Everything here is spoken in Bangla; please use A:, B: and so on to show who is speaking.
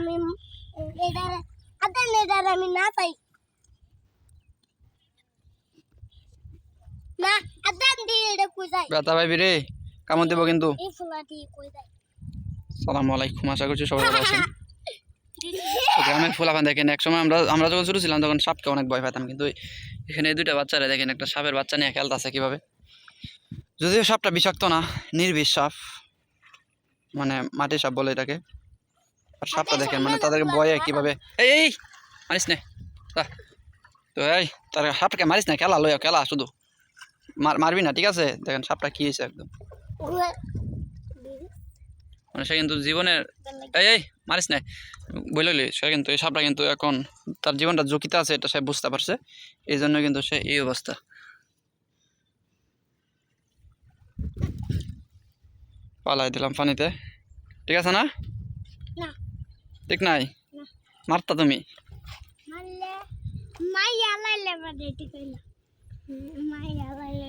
A: আমি এটার আদান এটার আমি না পাই। না আদান দিয়ে এটা কই যায়
B: ব্যথা পাইবি রে কামড় দেবো কিন্তু।
A: এই ফুলা দিয়ে কই
B: সালাম আলাইকুম আশা করছি সবাই ভালো আছেন। গ্রামের ফুলাফান দেখেন এক সময় আমরা আমরা যখন ছোটো ছিলাম তখন সাপকে অনেক ভয় পেতাম কিন্তু এখানে এই দুইটা বাচ্চারা দেখেন একটা সাপের বাচ্চা নিয়ে খেলতেছে কীভাবে। যদিও সাপটা বিষাক্ত না নির্বিষ সাপ। মানে মাটি সাপ বলে এটাকে। আর সাপটা দেখেন মানে তাদেরকে ভয়ে কীভাবে এই মারিস নে তো এই তার সাপটাকে মারিস না খেলা লইয়া খেলা শুধু। মারবি না ঠিক আছে? দেখেন সাপটা কি হয়েছে একদম। মানে সে কিন্তু জীবনের এই এই মারিস না। বললি সে কিন্তু এই সাপটা কিন্তু এখন তার জীবনটা ঝুঁকিতে আছে এটা সে বুঝতে পারছে। এই জন্য কিন্তু সে এই অবস্থা। পালাই দিলাম পানিতে। ঠিক আছে না?
A: না।
B: ঠিক নাই। মারতা তুমি?
A: মাইয়া লাইলে বাদে ঠিক হইল মাইয়া লাইলে